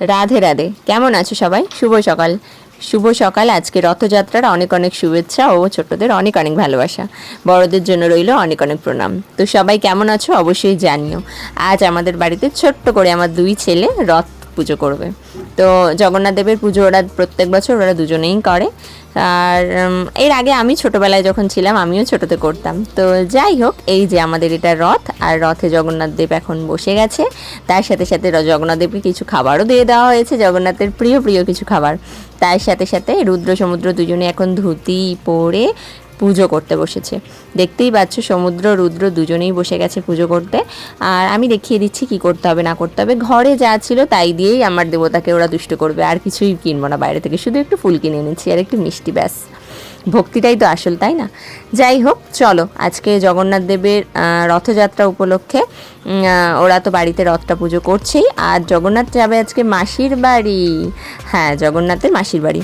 রাধে রাধে। কেমন আছো সবাই? শুভ সকাল। শুভ সকাল। আজকে রথযাত্রার অনেক অনেক শুভেচ্ছা ও ছোটদের অনেক অনেক ভালোবাসা। বড়দের জন্য রইল অনেক অনেক প্রণাম। তো সবাই কেমন আছো অবশ্যই জানিও। আজ আমাদের বাড়িতে ছোট্ট করে আমার দুই ছেলে রথ পুজো করবে। তো জগন্নাথ দেবের পুজো ওরা প্রত্যেক বছর, ওরা দুজনেই করে। আর এর আগে আমি ছোটবেলায় যখন ছিলাম, আমিও ছোটতে করতাম। তো যাই হোক, এই যে আমাদের এটা রথ, আর রথে জগন্নাথ দেব এখন বসে গেছে। তার সাথে সাথে জগন্নাথ দেবকে কিছু খাবারও দিয়ে দেওয়া হয়েছে, জগন্নাথের প্রিয় প্রিয় কিছু খাবার। তার সাথে সাথে রুদ্র, সমুদ্র দুজনে এখন ধুতি পরে পুজো করতে বসেছে। দেখতেই পাচ্ছ সমুদ্র, রুদ্র দুজনেই বসে গেছে পুজো করতে। আর আমি দেখিয়ে দিচ্ছি কি করতে হবে, না করতে হবে। ঘরে যা ছিল তাই দিয়েই আমার দেবতাকে ওরা দুষ্ট করবে। আর কিছুই কিনবো না বাইরে থেকে। শুধু একটু ফুল কিনে এনেছি আর একটু মিষ্টি, ব্যাস। ভক্তিটাই তো আসল, তাই না? যাই হোক, চলো, আজকে জগন্নাথ দেবের রথযাত্রা উপলক্ষে ওরা তো বাড়িতে রথটা পুজো করছেই, আর জগন্নাথ যাবে আজকে মাসির বাড়ি। হ্যাঁ জগন্নাথের মাসির বাড়ি।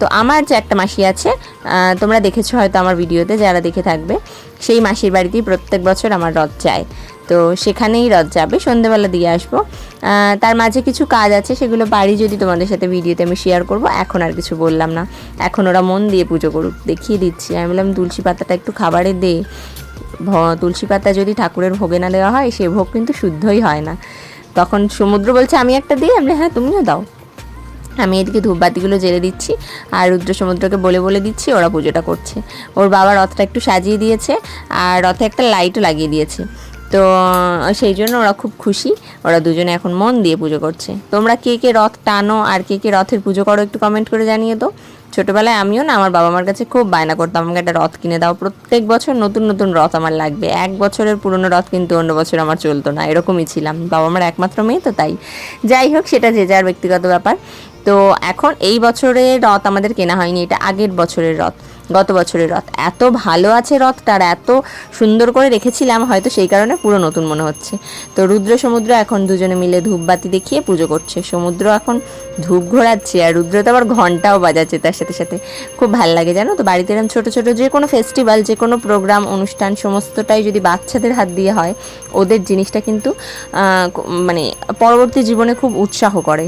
তো আমার যে একটা মাসি আছে তোমরা দেখেছ হয়তো আমার ভিডিওতে, যারা দেখে থাকবে, সেই মাসির বাড়িতেই প্রত্যেক বছর আমার রথ যায়। তো সেখানেই রথ যাবে, সন্ধেবেলা দিয়ে আসব। তার মাঝে কিছু কাজ আছে, সেগুলো বাড়ি যদি তোমাদের সাথে ভিডিওতে আমি শেয়ার করব। এখন আর কিছু বললাম না। এখন ওরা মন দিয়ে পুজো করুক, দেখিয়ে দিচ্ছি। আমি বললাম, তুলসী পাতাটা একটু খাবারে দে। তুলসী পাতা যদি ঠাকুরের ভোগে না দেওয়া হয়, সে ভোগ কিন্তু শুদ্ধই হয় না। তখন সমুদ্র বলছে, আমি একটা দিই? আমি হ্যাঁ তুমিও দাও। আমি এদিকে ধূপবাতিগুলো জেলে দিচ্ছি আর রুদ্র সমুদ্রকে বলে বলে দিচ্ছি, ওরা পুজোটা করছে। ওর বাবা রথটা একটু সাজিয়ে দিয়েছে আর রথে একটা লাইটও লাগিয়ে দিয়েছে। তো সেই জন্য ওরা খুব খুশি। ওরা দুজনে এখন মন দিয়ে পুজো করছে। তোমরা কে কে রথ টানো আর কে কে রথের পুজো করো একটু কমেন্ট করে জানিয়ে তো ছোটোবেলায় আমিও না, আমার বাবা মার কাছে খুব বায়না করতাম, আমাকে একটা রথ কিনে দাও। প্রত্যেক বছর নতুন নতুন রথ আমার লাগবে। এক বছরের পুরনো রথ কিন্তু অন্য বছর আমার চলতো না, এরকমই ছিলাম। বাবা মার একমাত্র মেয়ে তো তাই। যাই হোক, সেটা যে যার ব্যক্তিগত ব্যাপার। তো, এখন এই বছরের রথ আমাদের কেনা হয়নি, এটা আগের বছরের রথ। গত বছরের রথ। এত ভালো আছে রথটার এত সুন্দর করে রেখেছিলাম, হয়তো সেই কারণে পুরো নতুন মনে হচ্ছে। তো রুদ্র সমুদ্র এখন দুজনে মিলে ধূপবাতি দেখিয়ে পুজো করছে। সমুদ্র এখন ধূপ ঘোরাচ্ছে আর রুদ্র তো আবার ঘন্টাও বাজাচ্ছে তার সাথে সাথে। খুব ভালো লাগে, জানো তো? বাড়িতে এরকম ছোটো ছোটো যে কোনো ফেস্টিভ্যাল যে কোনো প্রোগ্রাম অনুষ্ঠান, সমস্তটাই যদি বাচ্চাদের হাত দিয়ে হয়, ওদের জিনিসটা কিন্তু মানে পরবর্তী জীবনে খুব উৎসাহ করে।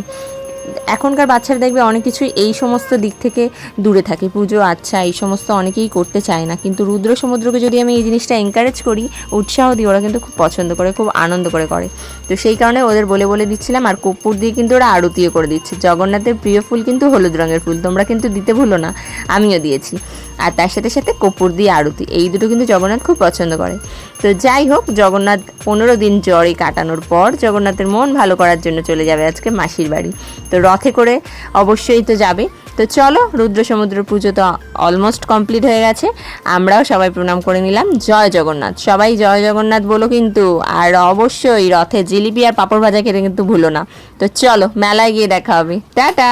এখনকার বাচ্চারা দেখবে অনেক কিছুই এই সমস্ত দিক থেকে দূরে থাকে। পুজো আচ্ছা এই সমস্ত অনেকেই করতে চায় না। কিন্তু রুদ্র সমুদ্রকে যদি আমি এই জিনিসটা এনকারেজ করি, উৎসাহ দিই, ওরা কিন্তু খুব পছন্দ করে, খুব আনন্দ করে করে। তো সেই কারণে ওদের বলে বলে দিচ্ছিলাম, আর কর্পূর দিয়ে কিন্তু ওরা আরতিও করে দিচ্ছে। জগন্নাথের প্রিয় ফুল কিন্তু হলুদ রঙের ফুল, তোমরা কিন্তু দিতে ভুলো না, আমিও দিয়েছি। আর তার সাথে সাথে কর্পূর দিয়ে আরতি, এই দুটো কিন্তু জগন্নাথ খুব পছন্দ করে। তো যাই হোক, জগন্নাথ পনেরো দিন জ্বরে কাটানোর পর জগন্নাথের মন ভালো করার জন্য চলে যাবে আজকে মাসির বাড়ি। তো রথে করে অবশ্যই তো যাবে। তো চলো, রুদ্র সমুদ্র পুজো তো অলমোস্ট কমপ্লিট হয়ে গেছে। আমরাও সবাই প্রণাম করে নিলাম। জয় জগন্নাথ। সবাই জয় জগন্নাথ বলো কিন্তু, আর অবশ্যই রথে জিলিপি আর পাঁপড় ভাজা খেতে কিন্তু ভুলো না। তো চলো, মেলায় গিয়ে দেখা হবে। টাটা!